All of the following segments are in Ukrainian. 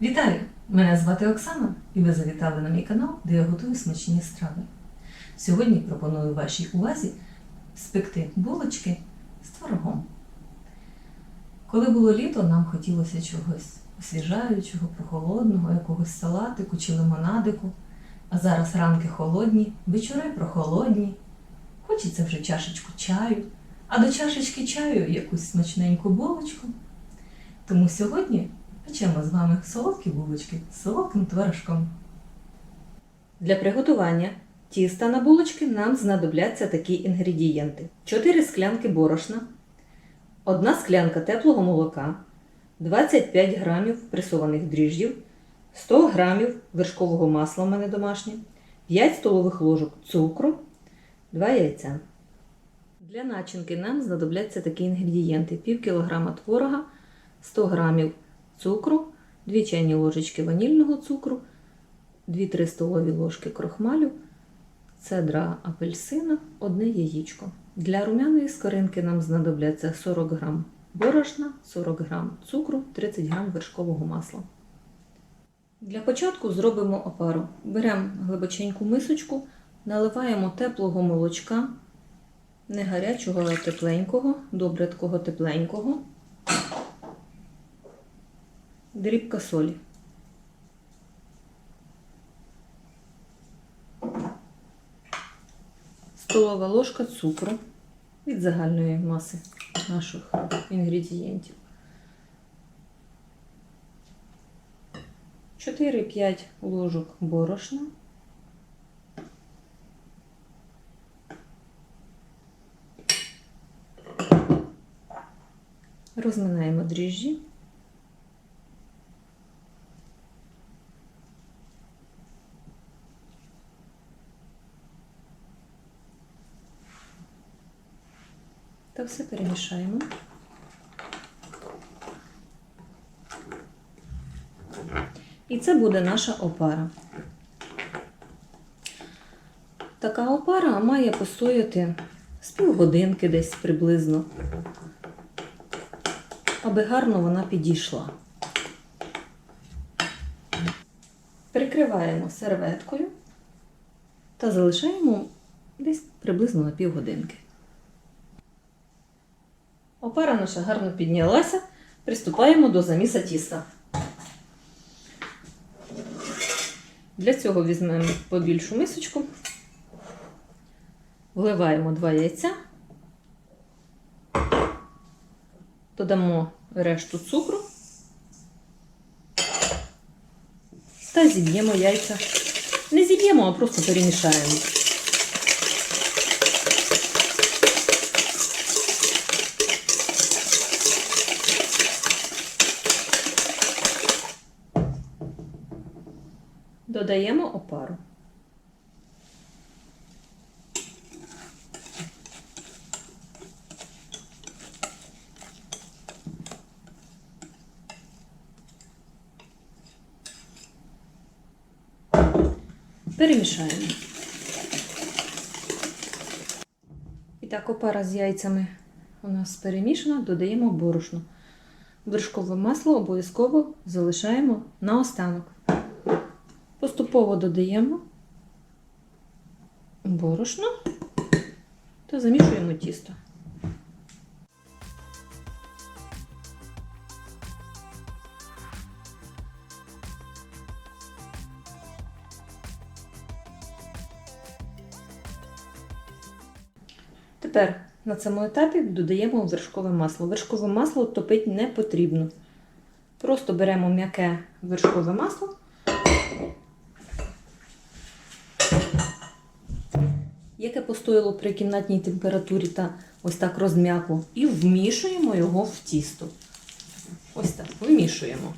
Вітаю! Мене звати Оксана, і ви завітали на мій канал, де я готую смачні страви. Сьогодні пропоную вашій увазі спекти булочки з творогом. Коли було літо, нам хотілося чогось освіжаючого, прохолодного, якогось салатику чи лимонадику. А зараз ранки холодні, вечори прохолодні. Хочеться вже чашечку чаю, а до чашечки чаю якусь смачненьку булочку. Тому сьогодні печемо з вами солодкі булочки з солодким творожком. Для приготування тіста на булочки нам знадобляться такі інгредієнти: 4 склянки борошна, 1 склянка теплого молока, 25 грамів пресованих дріжджів, 100 грамів вершкового масла у мене домашнє, 5 столових ложок цукру, 2 яйця. Для начинки нам знадобляться такі інгредієнти: пів кілограма творога, 100 грамів цукру, 2 чайні ложечки ванільного цукру, 2-3 столові ложки крохмалю, цедра апельсина, одне яєчко. Для румяної скоринки нам знадобляться 40 грам борошна, 40 грам цукру, 30 грам вершкового масла. Для початку зробимо опару. Беремо глибоченьку мисочку, наливаємо теплого молочка, не гарячого, а тепленького, добре такого тепленького дрібка солі. Столова ложка цукру від загальної маси наших інгредієнтів. 4-5 ложок борошна. Розминаємо дріжджі. Та все перемішаємо. І це буде наша опара. Така опара має постояти з півгодинки десь приблизно, аби гарно вона підійшла. Прикриваємо серветкою та залишаємо десь приблизно на півгодинки. Опара наша гарно піднялася. Приступаємо до заміса тіста. Для цього візьмемо побільшу мисочку, вливаємо два яйця, додамо решту цукру та зіб'ємо яйця. Не зіб'ємо, а просто перемішаємо. Додаємо опару. Перемішаємо. І так, опара з яйцями у нас перемішана, додаємо борошно. Вершкове масло обов'язково залишаємо на останок. Поступово додаємо борошно та замішуємо тісто. Тепер на цьому етапі додаємо вершкове масло. Вершкове масло топити не потрібно. Просто беремо м'яке вершкове масло. Яке постояло при кімнатній температурі та ось так розм'якло, і вмішуємо його в тісто. Ось так, вимішуємо.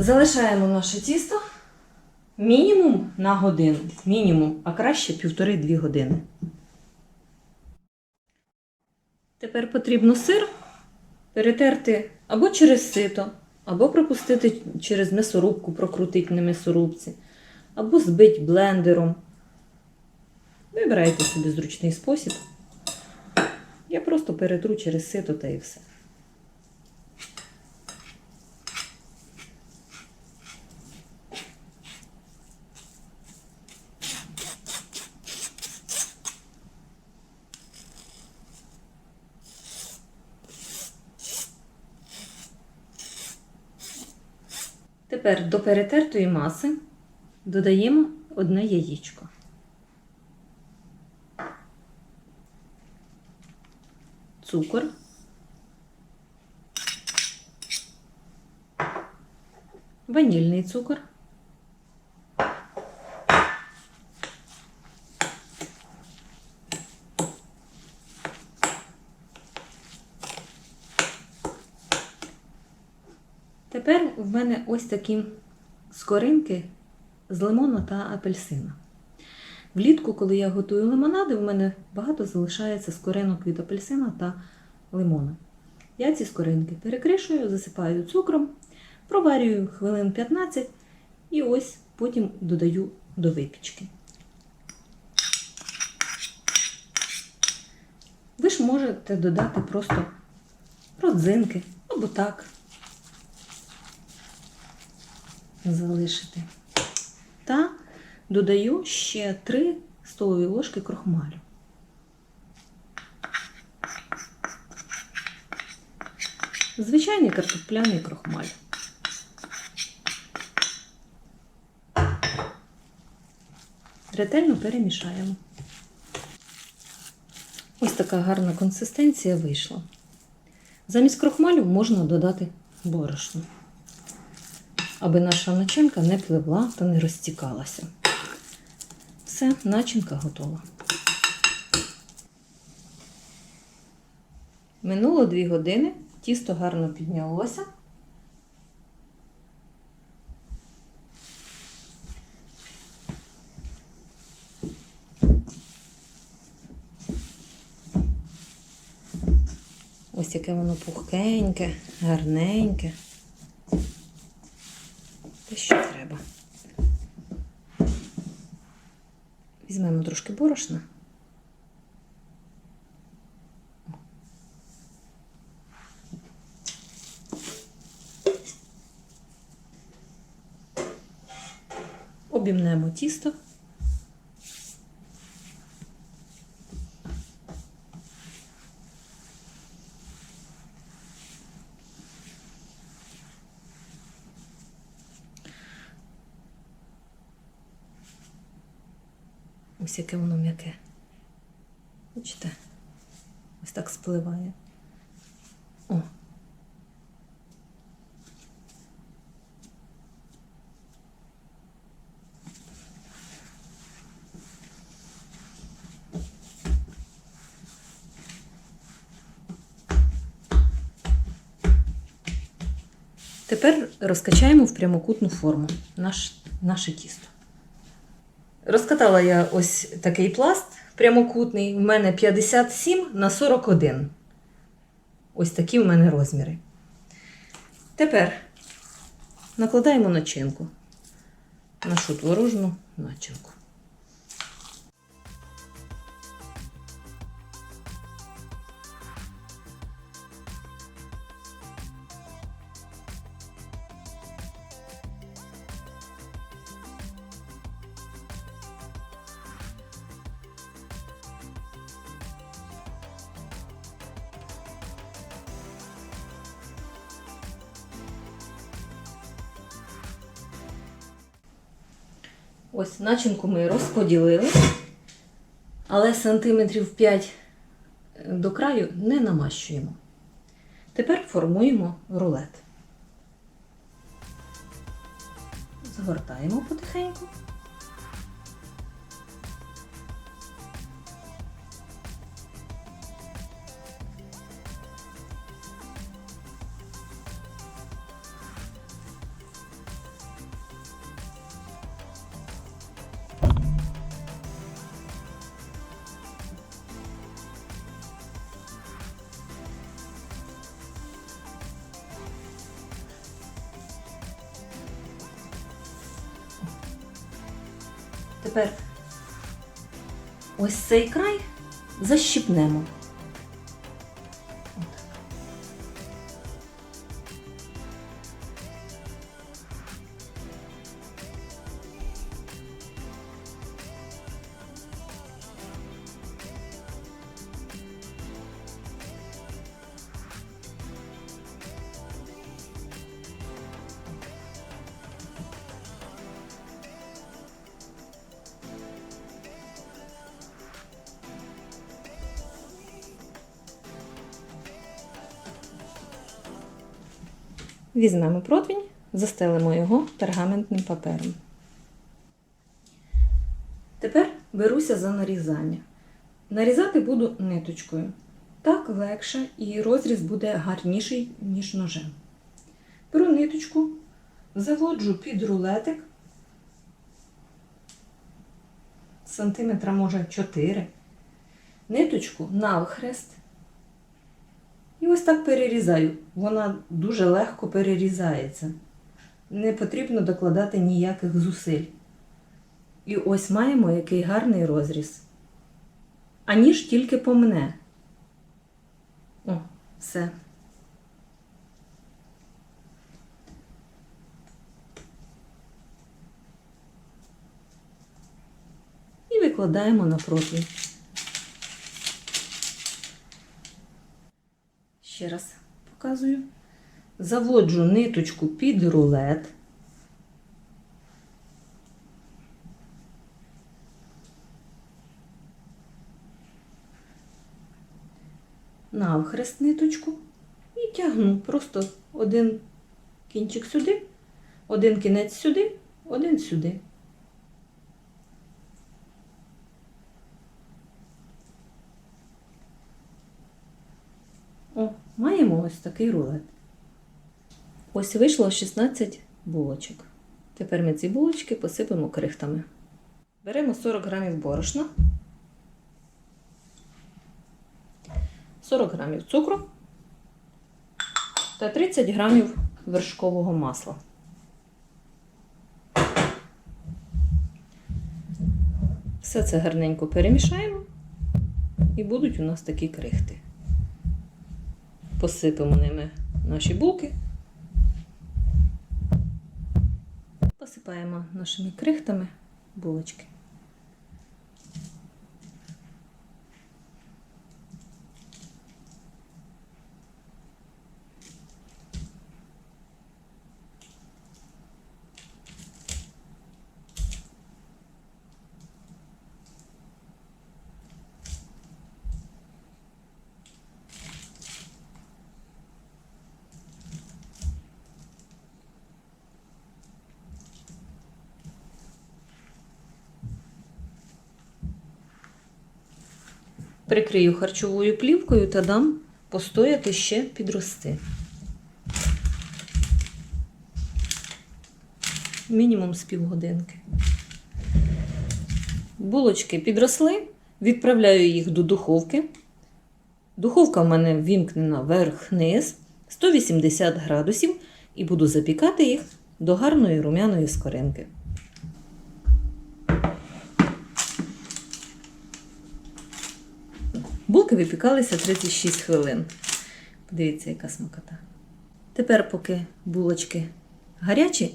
Залишаємо наше тісто мінімум на годину. Мінімум, а краще півтори-дві години. Тепер потрібно сир перетерти або через сито, або пропустити через м'ясорубку, прокрутити на м'ясорубці, або збити блендером. Вибирайте собі зручний спосіб. Я просто перетру через сито та і все. Тепер до перетертої маси додаємо одне яєчко. Цукор. Ванільний цукор. Тепер в мене ось такі скоринки з лимона та апельсина. Влітку, коли я готую лимонади, в мене багато залишається скоринок від апельсина та лимона. Я ці скоринки перекришую, засипаю цукром, проварюю хвилин 15 і ось потім додаю до випічки. Ви ж можете додати просто родзинки або так залишити. Та додаю ще 3 столові ложки крохмалю. Звичайний картопляний крохмаль. Ретельно перемішаємо. Ось така гарна консистенція вийшла. Замість крохмалю можна додати борошно аби наша начинка не пливла та не розтікалася. Все, начинка готова. Минуло 2 години, тісто гарно піднялося. Ось яке воно пухкеньке, гарненьке. Візьмемо трошки борошна. Обімнемо тісто. Ось яке воно м'яке. Бачите? Ось так спливає. О. Тепер розкачаємо в прямокутну форму наш, наше тісто. Розкатала я ось такий пласт прямокутний. У мене 57 на 41. Ось такі в мене розміри. Тепер накладаємо начинку. Нашу творожну начинку. Ось начинку ми розподілили, але сантиметрів 5 до краю не намащуємо. Тепер формуємо рулет. Згортаємо потихеньку. Тепер ось цей край защіпнемо. Візьмемо противень, застелимо його пергаментним папером. Тепер беруся за нарізання. Нарізати буду ниточкою. Так легше і розріз буде гарніший, ніж ножем. Беру ниточку, заводжу під рулетик. Сантиметра, може, 4. Ниточку навхрест. Ось так перерізаю. Вона дуже легко перерізається. Не потрібно докладати ніяких зусиль. І ось маємо який гарний розріз. А ніж тільки помне. О, все. І викладаємо на противень. Ще раз показую. Заводжу ниточку під рулет. Навхрест ниточку і тягну просто один кінчик сюди, один кінець сюди, один сюди. О, ось такий рулет. Ось вийшло 16 булочок. Тепер ми ці булочки посипемо крихтами. Беремо 40 грамів борошна, 40 грамів цукру та 30 грамів вершкового масла. Все це гарненько перемішаємо і будуть у нас такі крихти посипемо ними наші булки. Посипаємо нашими крихтами булочки. Прикрию харчовою плівкою та дам постояти ще підрости. Мінімум з півгодинки. Булочки підросли, відправляю їх до духовки. Духовка в мене вімкнена вверх-вниз 180 градусів і буду запікати їх до гарної румяної скоринки. Булки випікалися 36 хвилин. Подивіться, яка смакота. Тепер, поки булочки гарячі,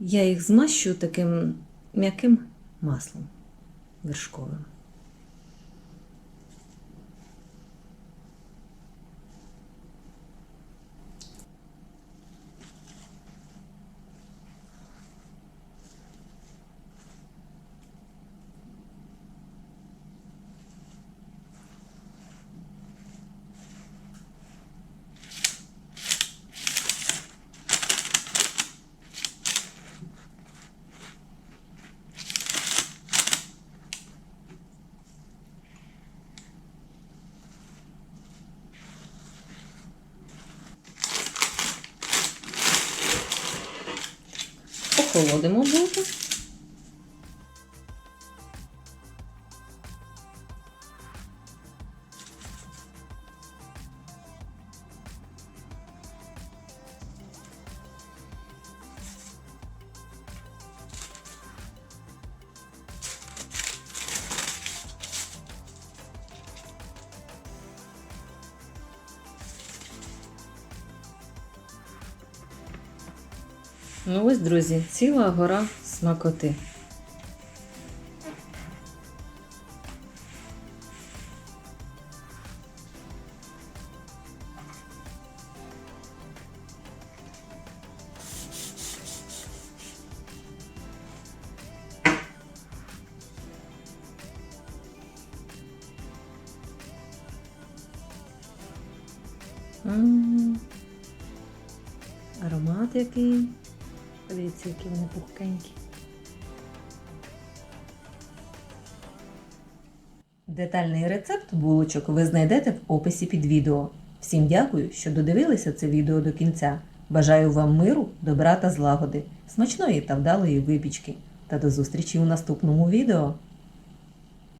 я їх змащу таким м'яким маслом вершковим. Охолодимо булки. Ну ось, друзі, ціла гора смакоти. Аромат який. Подивіться, які вони пухкенькі. Детальний рецепт булочок ви знайдете в описі під відео. Всім дякую, що додивилися це відео до кінця. Бажаю вам миру, добра та злагоди, смачної та вдалої випічки. Та до зустрічі у наступному відео!